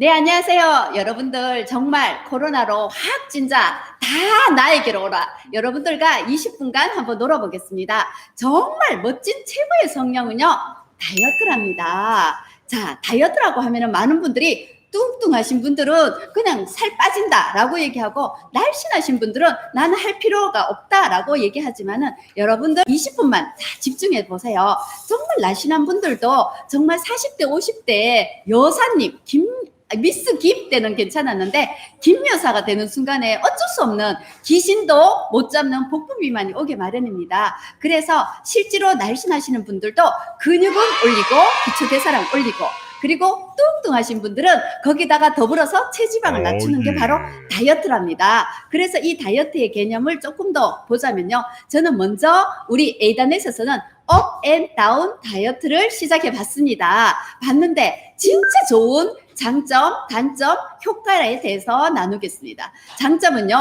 네, 안녕하세요. 여러분들 정말 코로나로 확 진짜 다 나에게로 오라. 여러분들과 20분간 한번 놀아보겠습니다. 정말 멋진 최고의 성령은요, 다이어트랍니다. 자, 다이어트라고 하면은 많은 분들이 뚱뚱하신 분들은 그냥 살 빠진다 라고 얘기하고 날씬하신 분들은 나는 할 필요가 없다 라고 얘기하지만은 여러분들 20분만 다 집중해 보세요. 정말 날씬한 분들도 정말 40대, 50대 여사님, 김, 미스 김 때는 괜찮았는데 김 여사가 되는 순간에 어쩔 수 없는 귀신도 못 잡는 복부 비만이 오게 마련입니다. 그래서 실제로 날씬하시는 분들도 근육은 올리고 기초 대사량 올리고 그리고 뚱뚱하신 분들은 거기다가 더불어서 체지방을 낮추는 게 바로 다이어트랍니다. 그래서 이 다이어트의 개념을 조금 더 보자면요. 저는 먼저 우리 에이단에서는 업앤 다운 다이어트를 시작해 봤습니다. 봤는데 진짜 좋은 장점, 단점, 효과에 대해서 나누겠습니다. 장점은요.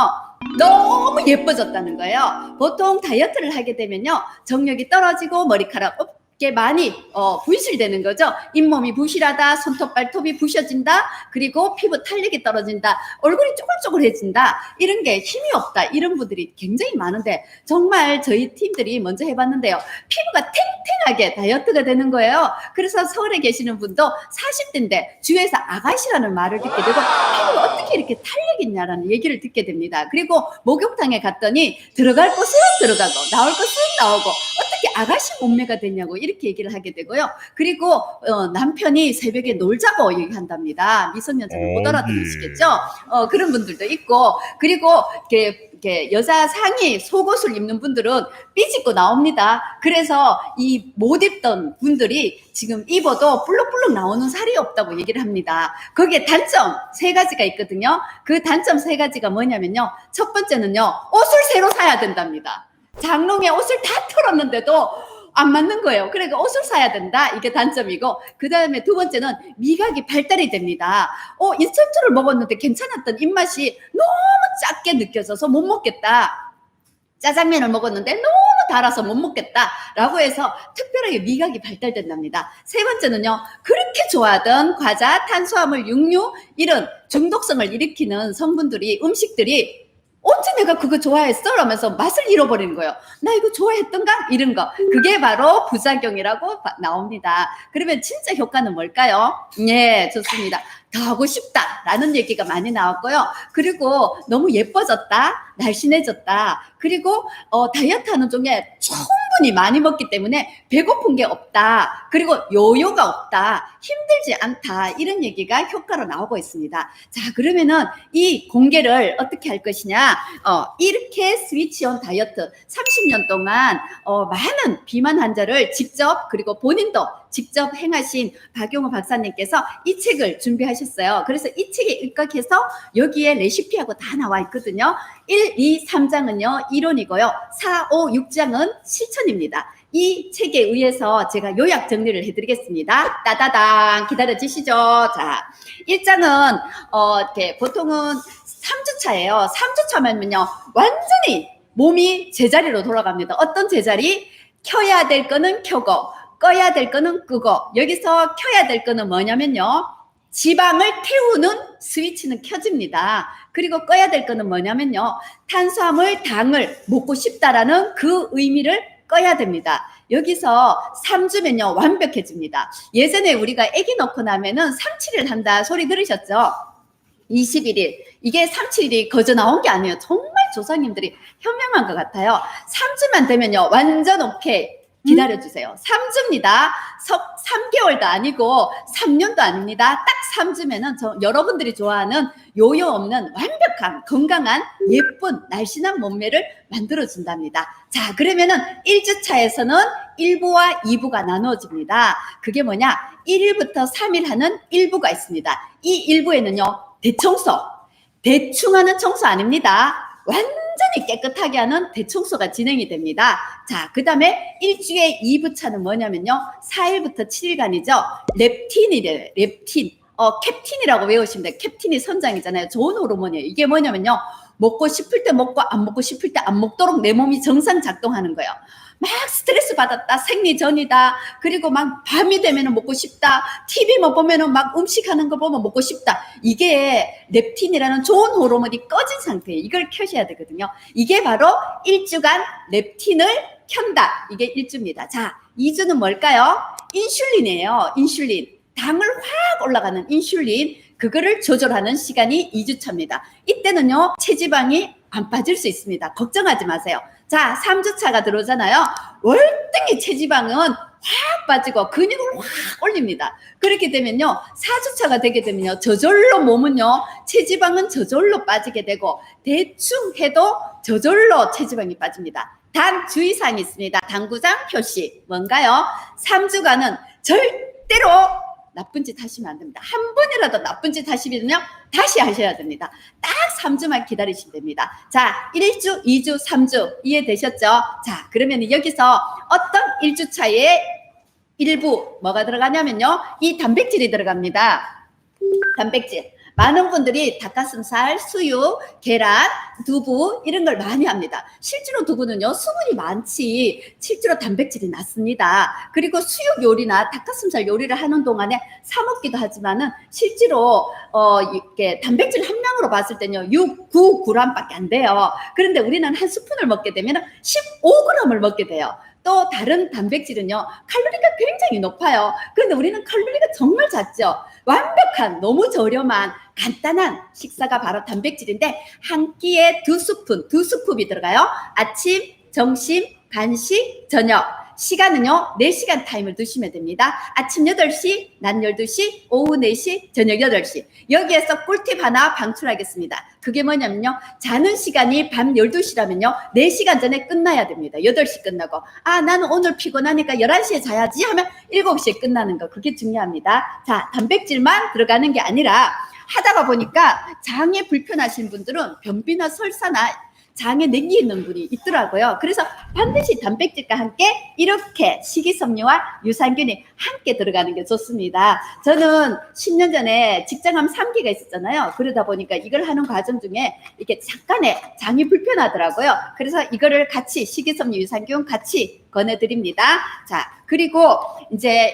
너무 예뻐졌다는 거예요. 보통 다이어트를 하게 되면요. 정력이 떨어지고 머리카락 게 많이 어, 분실되는 거죠. 잇몸이 부실하다, 손톱 발톱이 부셔진다, 그리고 피부 탄력이 떨어진다, 얼굴이 쪼글쪼글해진다, 이런 게 힘이 없다, 이런 분들이 굉장히 많은데 정말 저희 팀들이 먼저 해봤는데요. 피부가 탱탱하게 다이어트가 되는 거예요. 그래서 서울에 계시는 분도 40대인데 주위에서 아가씨라는 말을 듣게 되고 피부가 어떻게 이렇게 탄력 있냐라는 얘기를 듣게 됩니다. 그리고 목욕탕에 갔더니 들어갈 곳은 들어가고 나올 곳은 나오고 어떻게 아가씨 몸매가 됐냐고 이렇게 얘기를 하게 되고요. 그리고 어, 남편이 새벽에 놀자고 얘기한답니다. 미성년자는 못 어, 알아들으시겠죠? 어, 그런 분들도 있고 그리고 이렇게, 이렇게 여자 상의 속옷을 입는 분들은 삐집고 나옵니다. 그래서 이 못 입던 분들이 지금 입어도 불룩불룩 나오는 살이 없다고 얘기를 합니다. 거기에 단점 세 가지가 있거든요. 그 단점 세 가지가 뭐냐면요. 첫 번째는요. 옷을 새로 사야 된답니다. 장롱에 옷을 다 털었는데도 안 맞는 거예요. 그러니까 옷을 사야 된다. 이게 단점이고, 그 다음에 두 번째는 미각이 발달이 됩니다. 어, 인스턴트를 먹었는데 괜찮았던 입맛이 너무 작게 느껴져서 못 먹겠다. 짜장면을 먹었는데 너무 달아서 못 먹겠다. 라고 해서 특별하게 미각이 발달된답니다. 세 번째는요, 그렇게 좋아하던 과자, 탄수화물, 육류, 이런 중독성을 일으키는 성분들이, 음식들이 언제 내가 그거 좋아했어? 라면서 맛을 잃어버리는 거예요. 나 이거 좋아했던가? 이런 거. 그게 바로 부작용이라고 바- 나옵니다. 그러면 진짜 효과는 뭘까요? 예, 좋습니다. 더 하고 싶다. 라는 얘기가 많이 나왔고요. 그리고 너무 예뻐졌다. 날씬해졌다. 그리고 어, 다이어트 하는 중에 충분히 많이 먹기 때문에 배고픈 게 없다. 그리고 요요가 없다. 힘들지 않다. 이런 얘기가 효과로 나오고 있습니다. 자, 그러면은 이 공개를 어떻게 할 것이냐? 어, 이렇게 스위치온 다이어트 30년 동안 어, 많은 비만 환자를 직접 그리고 본인도 직접 행하신 박용호 박사님께서 이 책을 준비하셨 어요. 그래서 이 책에 입각해서 여기에 레시피하고 다 나와 있거든요. 1, 2, 3장은요, 이론이고요. 4, 5, 6장은 실천입니다. 이 책에 의해서 제가 요약 정리를 해드리겠습니다. 따다당 기다려 주시죠. 자, 1장은 어, 이렇게 보통은 3주차예요. 3주차면요, 완전히 몸이 제자리로 돌아갑니다. 어떤 제자리? 켜야 될 거는 켜고, 꺼야 될 거는 끄고, 여기서 켜야 될 거는 뭐냐면요, 지방을 태우는 스위치는 켜집니다. 그리고 꺼야 될 거는 뭐냐면요, 탄수화물, 당을 먹고 싶다라는 그 의미를 꺼야 됩니다. 여기서 3주면요, 완벽해집니다. 예전에 우리가 아기 넣고 나면은 3, 7일 한다 소리 들으셨죠? 21일. 이게 3, 7일이 거저 나온 게 아니에요. 정말 조상님들이 현명한 것 같아요. 3주만 되면요, 완전 오케이. 기다려주세요. 3주입니다. 3개월도 아니고 3년도 아닙니다. 딱 3주면은 저, 여러분들이 좋아하는 요요 없는 완벽한 건강한 예쁜 날씬한 몸매를 만들어준답니다. 자, 그러면은 1주차에서는 1부와 2부가 나누어집니다. 그게 뭐냐? 1일부터 3일 하는 1부가 있습니다. 이 1부에는요, 대청소. 대충 하는 청소 아닙니다. 완 전히 깨끗하게 하는 대청소가 진행이 됩니다. 자, 그 다음에 일주에 2부차는 뭐냐면요. 4일부터 7일간이죠. 렙틴이래요. 렙틴. 어, 캡틴이라고 외우시면 돼요. 캡틴이 선장이잖아요. 좋은 호르몬이에요. 이게 뭐냐면요. 먹고 싶을 때 먹고 안 먹고 싶을 때 안 먹도록 내 몸이 정상 작동하는 거예요. 막 스트레스 받았다. 생리전이다. 그리고 막 밤이 되면 먹고 싶다. TV만 보면은 막 음식하는 거 보면 먹고 싶다. 이게 렙틴이라는 좋은 호르몬이 꺼진 상태예요. 이걸 켜셔야 되거든요. 이게 바로 일주간 렙틴을 켠다. 이게 일주입니다. 자, 2주는 뭘까요? 인슐린이에요. 인슐린. 당을 확 올라가는 인슐린. 그거를 조절하는 시간이 2주차입니다. 이때는요, 체지방이 안 빠질 수 있습니다. 걱정하지 마세요. 자, 3주차가 들어오잖아요. 월등히 체지방은 확 빠지고 근육을 확 올립니다. 그렇게 되면요, 4주차가 되게 되면요, 저절로 몸은요, 체지방은 저절로 빠지게 되고, 대충 해도 저절로 체지방이 빠집니다. 단 주의사항이 있습니다. 당구장 표시. 뭔가요? 3주간은 절대로 나쁜 짓 하시면 안 됩니다. 한 번이라도 나쁜 짓 하시면요, 다시 하셔야 됩니다. 딱 3주만 기다리시면 됩니다. 자, 1주, 2주, 3주 이해되셨죠? 자, 그러면 여기서 어떤 1주 차에 일부 뭐가 들어가냐면요, 이 단백질이 들어갑니다. 단백질. 많은 분들이 닭가슴살, 수육, 계란, 두부 이런 걸 많이 합니다. 실제로 두부는요 수분이 많지 실제로 단백질이 낮습니다. 그리고 수육 요리나 닭가슴살 요리를 하는 동안에 사 먹기도 하지만은 실제로 어 이렇게 단백질 함량으로 봤을 때는요 6, 9 g밖에 안 돼요. 그런데 우리는 한 스푼을 먹게 되면 15g을 먹게 돼요. 또 다른 단백질은요 칼로리가 굉장히 높아요. 그런데 우리는 칼로리가 정말 작죠. 완벽한 너무 저렴한 간단한 식사가 바로 단백질인데 한 끼에 두 스푼, 두 스쿱이 들어가요. 아침, 점심, 간식, 저녁. 시간은요, 4시간 타임을 두시면 됩니다. 아침 8시, 낮 12시, 오후 4시, 저녁 8시. 여기에서 꿀팁 하나 방출하겠습니다. 그게 뭐냐면요, 자는 시간이 밤 12시라면요, 4시간 전에 끝나야 됩니다. 8시 끝나고. 아, 나는 오늘 피곤하니까 11시에 자야지 하면 7시에 끝나는 거. 그게 중요합니다. 자, 단백질만 들어가는 게 아니라 하다가 보니까 장에 불편하신 분들은 변비나 설사나 장에 냉기 있는 분이 있더라고요. 그래서 반드시 단백질과 함께 이렇게 식이섬유와 유산균이 함께 들어가는 게 좋습니다. 저는 10년 전에 직장암 3기가 있었잖아요. 그러다 보니까 이걸 하는 과정 중에 이렇게 잠깐의 장이 불편하더라고요. 그래서 이거를 같이 식이섬유 유산균 같이 권해드립니다. 자, 그리고 이제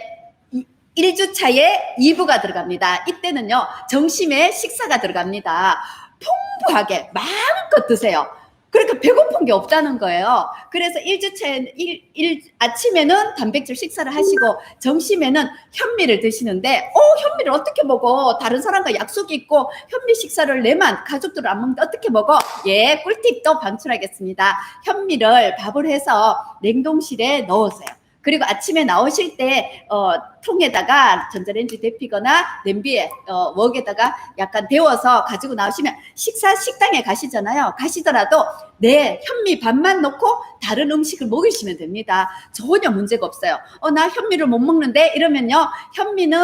1주차에 2부가 들어갑니다. 이때는요, 점심에 식사가 들어갑니다. 풍부하게 마음껏 드세요. 그러니까 배고픈 게 없다는 거예요. 그래서 1주차에 일, 일, 아침에는 단백질 식사를 하시고 점심에는 현미를 드시는데 어 현미를 어떻게 먹어? 다른 사람과 약속이 있고 현미 식사를 내만 가족들 안 먹는데 어떻게 먹어? 예, 꿀팁 또 방출하겠습니다. 현미를 밥을 해서 냉동실에 넣으세요. 그리고 아침에 나오실 때 어, 통에다가 전자레인지 데피거나 냄비에 어, 웍에다가 약간 데워서 가지고 나오시면 식사 식당에 가시잖아요. 가시더라도 내 현미 반만 넣고 다른 음식을 먹으시면 됩니다. 전혀 문제가 없어요. 어, 나 현미를 못 먹는데 이러면요. 현미는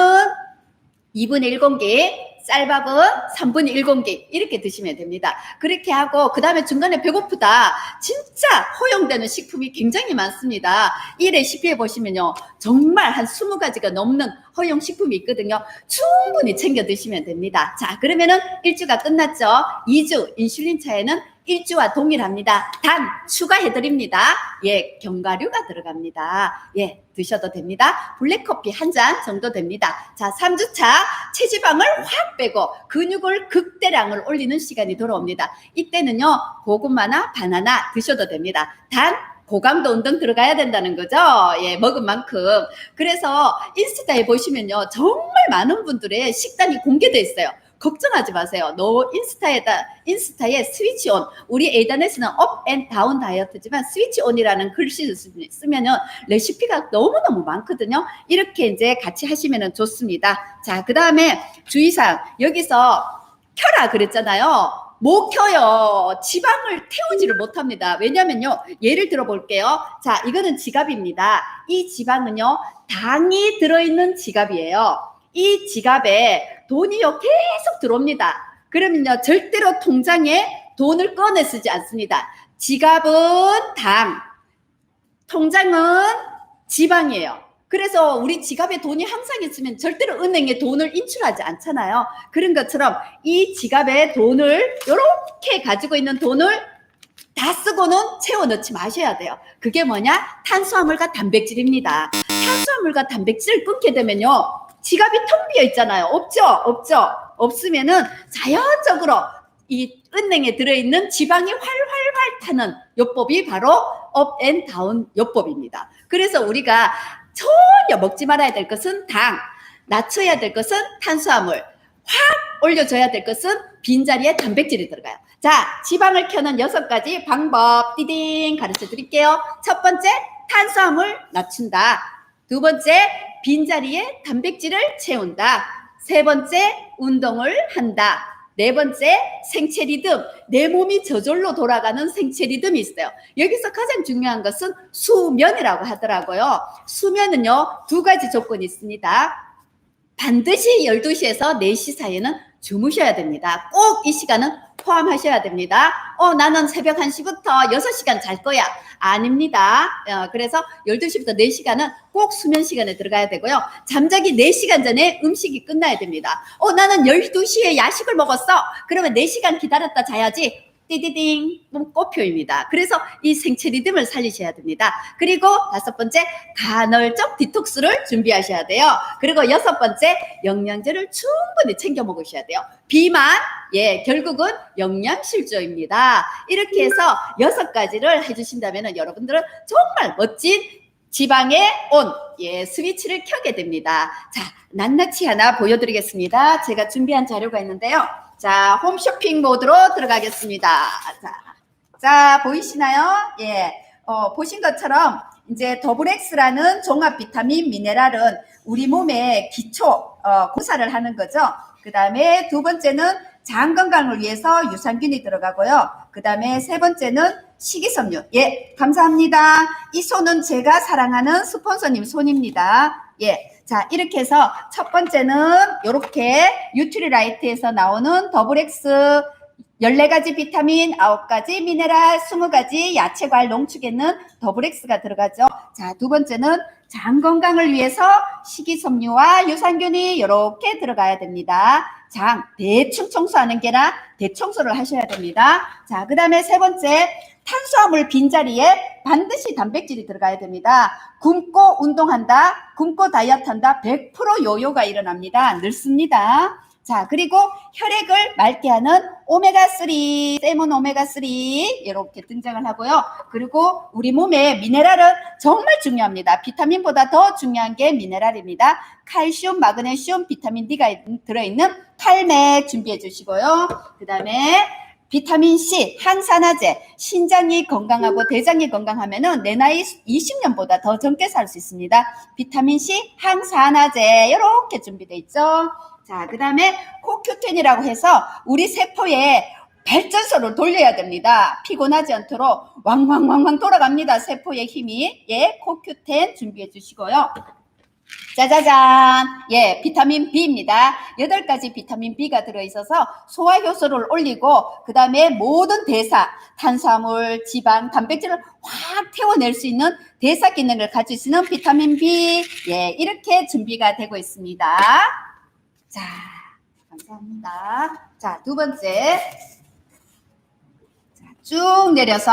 2분의 1 공기, 쌀밥은 3분의 1 공기 이렇게 드시면 됩니다. 그렇게 하고 그 다음에 중간에 배고프다. 진짜 허용되는 식품이 굉장히 많습니다. 이 레시피에 보시면요. 정말 한 20가지가 넘는 허용 식품이 있거든요. 충분히 챙겨 드시면 됩니다. 자, 그러면은 1주가 끝났죠. 2주 인슐린 차에는 1주와 동일합니다. 단 추가해드립니다. 예, 견과류가 들어갑니다. 예, 드셔도 됩니다. 블랙커피 한 잔 정도 됩니다. 자, 3주차 체지방을 확 빼고 근육을 극대량을 올리는 시간이 돌아옵니다. 이때는요, 고구마나 바나나 드셔도 됩니다. 단 고강도 운동 들어가야 된다는 거죠. 예, 먹은 만큼. 그래서 인스타에 보시면요. 정말 많은 분들의 식단이 공개되어 있어요. 걱정하지 마세요. 너 인스타에다 인스타에 스위치 온. 우리 에이단에서는 업앤 다운 다이어트지만 스위치 온이라는 글씨를 쓰- 쓰면은 레시피가 너무너무 많거든요. 이렇게 이제 같이 하시면 좋습니다. 자, 그다음에 주의사항. 여기서 켜라 그랬잖아요. 못 켜요. 지방을 태우지를 못합니다. 왜냐면요. 예를 들어 볼게요. 자, 이거는 지갑입니다. 이 지방은요. 당이 들어있는 지갑이에요. 이 지갑에 돈이요. 계속 들어옵니다. 그러면요. 절대로 통장에 돈을 꺼내 쓰지 않습니다. 지갑은 당, 통장은 지방이에요. 그래서 우리 지갑에 돈이 항상 있으면 절대로 은행에 돈을 인출하지 않잖아요. 그런 것처럼 이 지갑에 돈을 이렇게 가지고 있는 돈을 다 쓰고는 채워 넣지 마셔야 돼요. 그게 뭐냐? 탄수화물과 단백질입니다. 탄수화물과 단백질을 끊게 되면요. 지갑이 텅 비어 있잖아요. 없죠? 없죠? 없으면은 자연적으로 이 은행에 들어있는 지방이 활활활 타는 요법이 바로 업앤 다운 요법입니다. 그래서 우리가 전혀 먹지 말아야 될 것은 당, 낮춰야 될 것은 탄수화물, 확 올려줘야 될 것은 빈자리에 단백질이 들어가요. 자, 지방을 켜는 여섯 가지 방법 띠딩 가르쳐 드릴게요. 첫 번째, 탄수화물 낮춘다. 두 번째, 빈자리에 단백질을 채운다. 세 번째, 운동을 한다. 네 번째, 생체 리듬. 내 몸이 저절로 돌아가는 생체 리듬이 있어요. 여기서 가장 중요한 것은 수면이라고 하더라고요. 수면은요, 두 가지 조건이 있습니다. 반드시 12시에서 4시 사이에는 주무셔야 됩니다. 꼭 이 시간은 포함하셔야 됩니다. 어, 나는 새벽 1시부터 6시간 잘 거야. 아닙니다. 어, 그래서 12시부터 4시간은 꼭 수면 시간에 들어가야 되고요. 잠자기 4시간 전에 음식이 끝나야 됩니다. 어, 나는 12시에 야식을 먹었어. 그러면 4시간 기다렸다 자야지. 띠디딩 꽃표입니다. 그래서 이 생체 리듬을 살리셔야 됩니다. 그리고 다섯 번째 간헐적 디톡스를 준비하셔야 돼요. 그리고 여섯 번째 영양제를 충분히 챙겨 먹으셔야 돼요. 비만 예 결국은 영양실조입니다. 이렇게 해서 여섯 가지를 해주신다면 여러분들은 정말 멋진 지방의 온, 예, 스위치를 켜게 됩니다. 자, 낱낱이 하나 보여드리겠습니다. 제가 준비한 자료가 있는데요. 자, 홈쇼핑 모드로 들어가겠습니다. 자, 자, 보이시나요? 예, 어, 보신 것처럼 이제 더블엑스라는 종합 비타민 미네랄은 우리 몸의 기초, 어, 고사를 하는 거죠. 그 다음에 두 번째는 장 건강을 위해서 유산균이 들어가고요. 그 다음에 세 번째는 식이섬유. 예, 감사합니다. 이 손은 제가 사랑하는 스폰서님 손입니다. 예. 자, 이렇게 해서 첫 번째는 이렇게 유트리라이트에서 나오는 더블엑스 14가지 비타민, 9가지 미네랄, 20가지 야채, 과일, 농축에는 더블엑스가 들어가죠. 자, 두 번째는 장 건강을 위해서 식이섬유와 유산균이 이렇게 들어가야 됩니다. 장, 대충 청소하는 게나 대청소를 하셔야 됩니다. 자, 그 다음에 세 번째, 탄수화물 빈자리에 반드시 단백질이 들어가야 됩니다. 굶고 운동한다, 굶고 다이어트한다, 100% 요요가 일어납니다. 늘습니다. 자, 그리고 혈액을 맑게 하는 오메가3, 세몬 오메가3 이렇게 등장을 하고요. 그리고 우리 몸의 미네랄은 정말 중요합니다. 비타민보다 더 중요한 게 미네랄입니다. 칼슘, 마그네슘, 비타민 D가 들어있는 탈맥 준비해 주시고요. 그 다음에 비타민 C, 항산화제, 신장이 건강하고 대장이 건강하면은 내 나이 20년보다 더 젊게 살 수 있습니다. 비타민 C, 항산화제 이렇게 준비돼 있죠. 자, 그 다음에 코큐텐이라고 해서 우리 세포에 발전소를 돌려야 됩니다. 피곤하지 않도록 왕왕왕왕 돌아갑니다. 세포의 힘이. 예, 코큐텐 준비해 주시고요. 짜자잔. 예, 비타민 B입니다. 여덟 가지 비타민 B가 들어있어서 소화 효소를 올리고, 그 다음에 모든 대사, 탄수화물, 지방, 단백질을 확 태워낼 수 있는 대사 기능을 가지고 있는 비타민 B. 예, 이렇게 준비가 되고 있습니다. 자, 감사합니다. 자, 두 번째. 자, 쭉 내려서,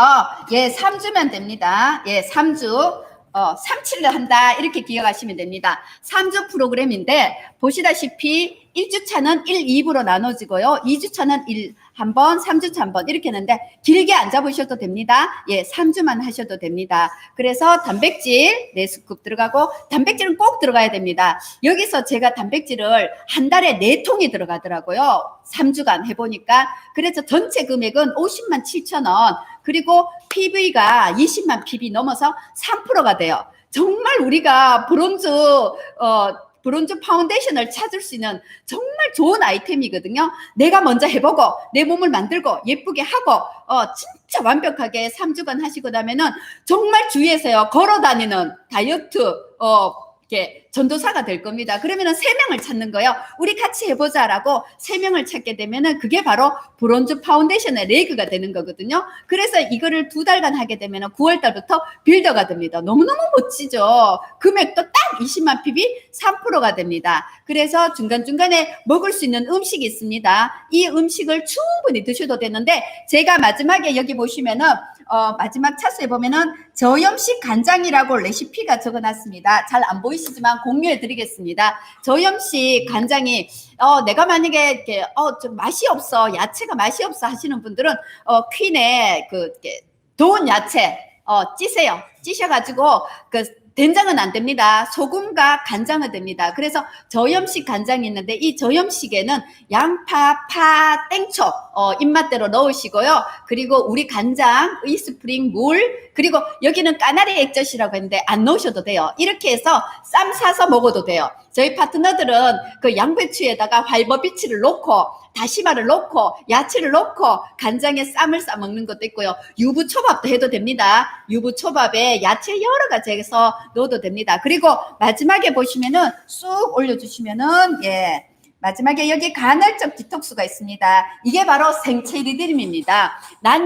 예, 3주면 됩니다. 예, 3주. 어, 3칠을 한다. 이렇게 기억하시면 됩니다. 3주 프로그램인데, 보시다시피 1주차는 1, 2부로 나눠지고요. 2주차는 1, 한 번, 3주차 한 번, 이렇게 했는데, 길게 안 잡으셔도 됩니다. 예, 3주만 하셔도 됩니다. 그래서 단백질 4스쿱 들어가고, 단백질은 꼭 들어가야 됩니다. 여기서 제가 단백질을 한 달에 4통이 들어가더라고요. 3주간 해보니까. 그래서 전체 금액은 50만 7천 원. 그리고 PV가 20만 PV 넘어서 3%가 돼요. 정말 우리가 브론즈, 어, 브론즈 파운데이션을 찾을 수 있는 정말 좋은 아이템이거든요. 내가 먼저 해보고 내 몸을 만들고 예쁘게 하고 어 진짜 완벽하게 3주간 하시고 나면은 정말 주위에서요 걸어 다니는 다이어트 어 이렇게 전도사가 될 겁니다. 그러면은 세 명을 찾는 거예요. 우리 같이 해보자라고 세 명을 찾게 되면은 그게 바로 브론즈 파운데이션의 레그가 되는 거거든요. 그래서 이거를 두 달간 하게 되면은 9월 달부터 빌더가 됩니다. 너무너무 멋지죠. 금액도 딱 20만 PB 3%가 됩니다. 그래서 중간중간에 먹을 수 있는 음식이 있습니다. 이 음식을 충분히 드셔도 되는데 제가 마지막에 여기 보시면은 어, 마지막 차수에 보면은 저염식 간장이라고 레시피가 적어놨습니다. 잘 안 보이시지만 공유해 드리겠습니다. 저염식 간장이 어, 내가 만약에 이렇게 어, 좀 맛이 없어 야채가 맛이 없어 하시는 분들은 어, 퀸의 그 이렇게 더운 야채 어, 찌세요. 찌셔가지고 그 된장은 안 됩니다. 소금과 간장은 됩니다. 그래서 저염식 간장이 있는데 이 저염식에는 양파, 파, 땡초 어, 입맛대로 넣으시고요. 그리고 우리 간장, 이스프링, 물 그리고 여기는 까나리 액젓이라고 했는데 안 넣으셔도 돼요. 이렇게 해서 쌈 싸서 먹어도 돼요. 저희 파트너들은 그 양배추에다가 활버비치를 넣고 다시마를 넣고 야채를 넣고 간장에 쌈을 싸 먹는 것도 있고요. 유부초밥도 해도 됩니다. 유부초밥에 야채 여러 가지 해서 넣어도 됩니다. 그리고 마지막에 보시면은 쑥 올려주시면은 예. 마지막에 여기 간헐적 디톡스가 있습니다. 이게 바로 생체 리듬입니다. 낮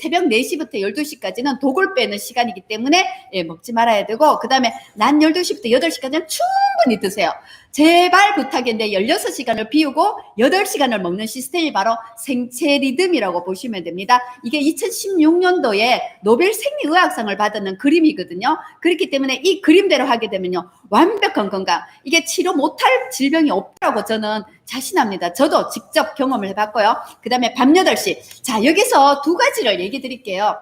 새벽 4시부터 12시까지는 독을 빼는 시간이기 때문에 예, 먹지 말아야 되고 그 다음에 낮 12시부터 8시까지는 충분히 드세요. 제발 부탁인데 16시간을 비우고 8시간을 먹는 시스템이 바로 생체 리듬이라고 보시면 됩니다. 이게 2016년도에 노벨 생리의학상을 받았는 그림이거든요. 그렇기 때문에 이 그림대로 하게 되면요. 완벽한 건강. 이게 치료 못할 질병이 없다고 저는 자신합니다. 저도 직접 경험을 해봤고요. 그 다음에 밤 8시. 자, 여기서 두 가지를 얘기 드릴게요.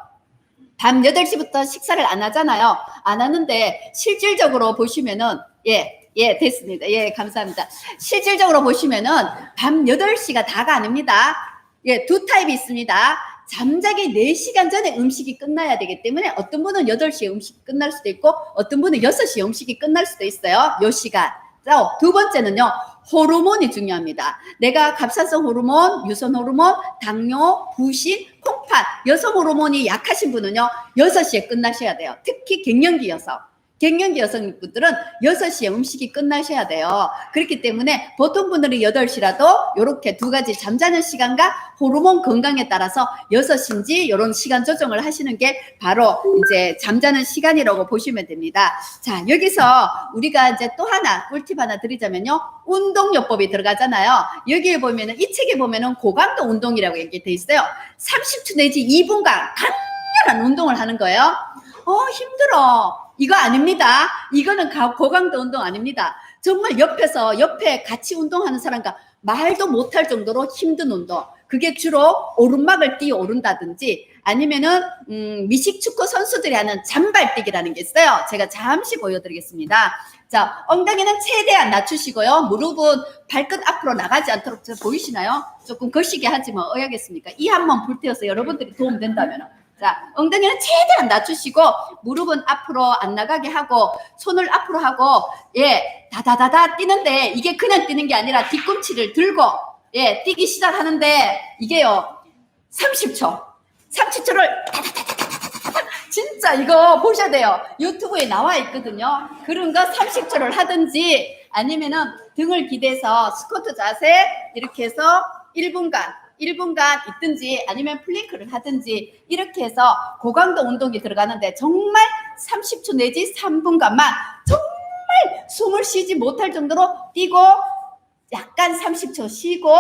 밤 8시부터 식사를 안 하잖아요. 안 하는데 실질적으로 보시면은 예, 예, 됐습니다. 예, 감사합니다. 실질적으로 보시면은 밤 8시가 다가 아닙니다. 예, 두 타입이 있습니다. 잠자기 4시간 전에 음식이 끝나야 되기 때문에 어떤 분은 8시에 음식이 끝날 수도 있고 어떤 분은 6시에 음식이 끝날 수도 있어요. 요 시간. 자, 두 번째는요. 호르몬이 중요합니다. 내가 갑상선 호르몬, 유선 호르몬, 당뇨, 부신, 콩팥, 여성 호르몬이 약하신 분은요. 6시에 끝나셔야 돼요. 특히 갱년기 여성. 갱년기 여성분들은 6시에 음식이 끝나셔야 돼요. 그렇기 때문에 보통 분들이 8시라도 이렇게 두 가지 잠자는 시간과 호르몬 건강에 따라서 6시인지 이런 시간 조정을 하시는 게 바로 이제 잠자는 시간이라고 보시면 됩니다. 자, 여기서 우리가 이제 또 하나 꿀팁 하나 드리자면요. 운동요법이 들어가잖아요. 여기에 보면은 이 책에 보면은 고강도 운동이라고 얘기돼 있어요. 30초 내지 2분간 강렬한 운동을 하는 거예요. 어, 힘들어. 이거 아닙니다. 이거는 가- 고강도 운동 아닙니다. 정말 옆에서 옆에 같이 운동하는 사람과 말도 못할 정도로 힘든 운동. 그게 주로 오르막을 뛰어 오른다든지 아니면은 음, 미식 축구 선수들이 하는 잔발뛰기라는 게 있어요. 제가 잠시 보여드리겠습니다. 자, 엉덩이는 최대한 낮추시고요. 무릎은 발끝 앞으로 나가지 않도록 저 보이시나요? 조금 거시게 하지 뭐 어야겠습니까? 이 한번 불태워서 여러분들이 도움 된다면. 자, 엉덩이는 최대한 낮추시고 무릎은 앞으로 안 나가게 하고 손을 앞으로 하고 예, 다다다다 뛰는데 이게 그냥 뛰는 게 아니라 뒤꿈치를 들고 예, 뛰기 시작하는데 이게요. 30초. 30초를 진짜 이거 보셔야 돼요. 유튜브에 나와 있거든요. 그런 거 30초를 하든지 아니면은 등을 기대서 스쿼트 자세 이렇게 해서 1분간 1분간 있든지 아니면 플랭크를 하든지 이렇게 해서 고강도 운동이 들어가는데 정말 30초 내지 3분간만 정말 숨을 쉬지 못할 정도로 뛰고 약간 30초 쉬고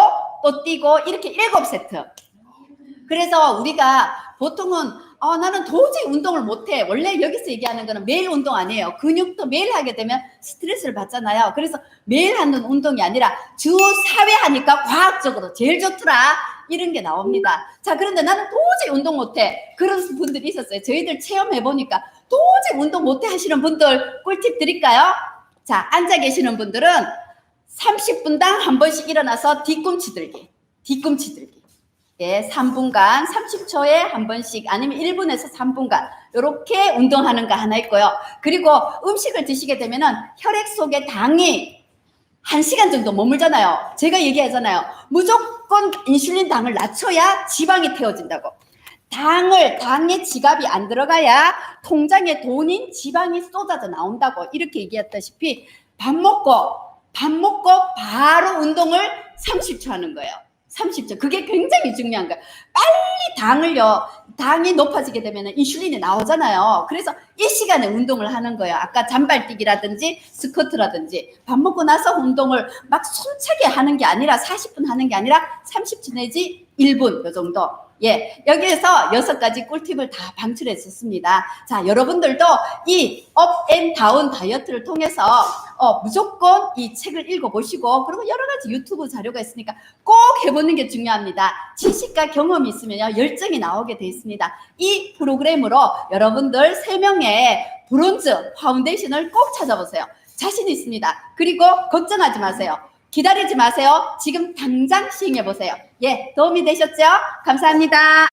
또 뛰고 이렇게 7세트. 그래서 우리가 보통은 어, 나는 도저히 운동을 못해. 원래 여기서 얘기하는 거는 매일 운동 아니에요. 근육도 매일 하게 되면 스트레스를 받잖아요. 그래서 매일 하는 운동이 아니라 주 4회 하니까 과학적으로 제일 좋더라. 이런 게 나옵니다. 자, 그런데 나는 도저히 운동 못해. 그런 분들이 있었어요. 저희들 체험해보니까 도저히 운동 못해 하시는 분들 꿀팁 드릴까요? 자, 앉아 계시는 분들은 30분당 한 번씩 일어나서 뒤꿈치 들기. 뒤꿈치 들기. 예, 3분간 30초에 한 번씩 아니면 1분에서 3분간 이렇게 운동하는 거 하나 있고요. 그리고 음식을 드시게 되면은 혈액 속에 당이 1시간 정도 머물잖아요. 제가 얘기하잖아요. 무조건 인슐린 당을 낮춰야 지방이 태워진다고. 당을 당의 지갑이 안 들어가야 통장에 돈인 지방이 쏟아져 나온다고 이렇게 얘기했다시피 밥 먹고 밥 먹고 바로 운동을 30초 하는 거예요. 30초. 그게 굉장히 중요한 거예요. 빨리 당을요, 당이 높아지게 되면 인슐린이 나오잖아요. 그래서 이 시간에 운동을 하는 거예요. 아까 잔발 뛰기라든지 스쿼트라든지 밥 먹고 나서 운동을 막 숨차게 하는 게 아니라 40분 하는 게 아니라 30초 내지 1분 요 정도. 예, 여기에서 여섯 가지 꿀팁을 다 방출했었습니다. 자, 여러분들도 이 업앤 다운 다이어트를 통해서 어, 무조건 이 책을 읽어보시고 그리고 여러 가지 유튜브 자료가 있으니까 꼭 해보는 게 중요합니다. 지식과 경험이 있으면요 열정이 나오게 돼 있습니다. 이 프로그램으로 여러분들 세명의 브론즈 파운데이션을 꼭 찾아보세요. 자신 있습니다. 그리고 걱정하지 마세요. 기다리지 마세요. 지금 당장 시행해 보세요. 예, 도움이 되셨죠? 감사합니다.